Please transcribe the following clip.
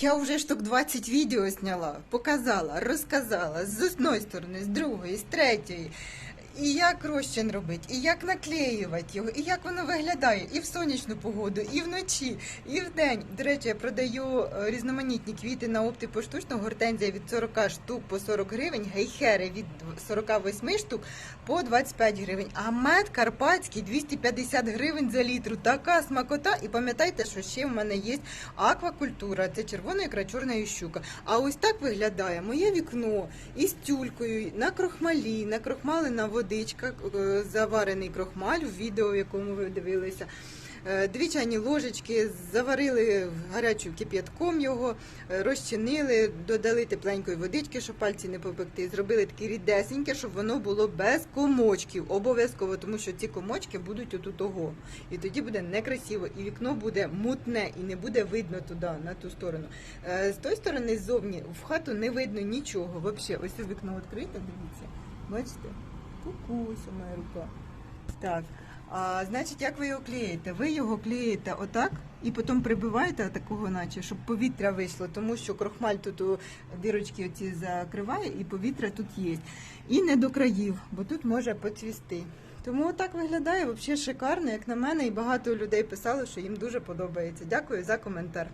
Я вже штук 20 відео зняла, показала, розказала з одної сторони, з другої, з третьої. І як розчин робити, і як наклеювати його, і як воно виглядає і в сонячну погоду, і вночі, і вдень. До речі, я продаю е, різноманітні квіти на опти поштучно, гортензія від 40 штук по 40 гривень, гейхери від 48 штук по 25 гривень, а мед карпатський 250 гривень за літру. Така смакота. І пам'ятайте, що ще в мене є аквакультура, це червона ікра, чорна і щука. А ось так виглядає моє вікно із тюлькою на крохмалі, накрохмалена водичка, е, заварений крохмаль в відео, в якому ви дивилися. Е, Дві чайні ложечки заварили гарячим кип'ятком його, е, розчинили, додали тепленької водички, щоб пальці не попекти. Зробили таке рідесеньке, щоб воно було без комочків. Обов'язково, тому що ці комочки будуть отут того. І тоді буде некрасиво, і вікно буде мутне, і не буде видно туди, на ту сторону. З тої сторони ззовні в хату не видно нічого. Взагалі, ось це вікно відкрите, дивіться. Бачите? Кукуся моя рука. Так. А, значить, як ви його клеїте? Ви його клеїте отак і потім прибиваєте такого, наче, щоб повітря вийшло, тому що крохмаль тут у дірочки оці закриває і повітря тут є. І не до країв, бо тут може поцвісти. Тому так виглядає взагалі шикарно, як на мене, і багато людей писали, що їм дуже подобається. Дякую за коментар.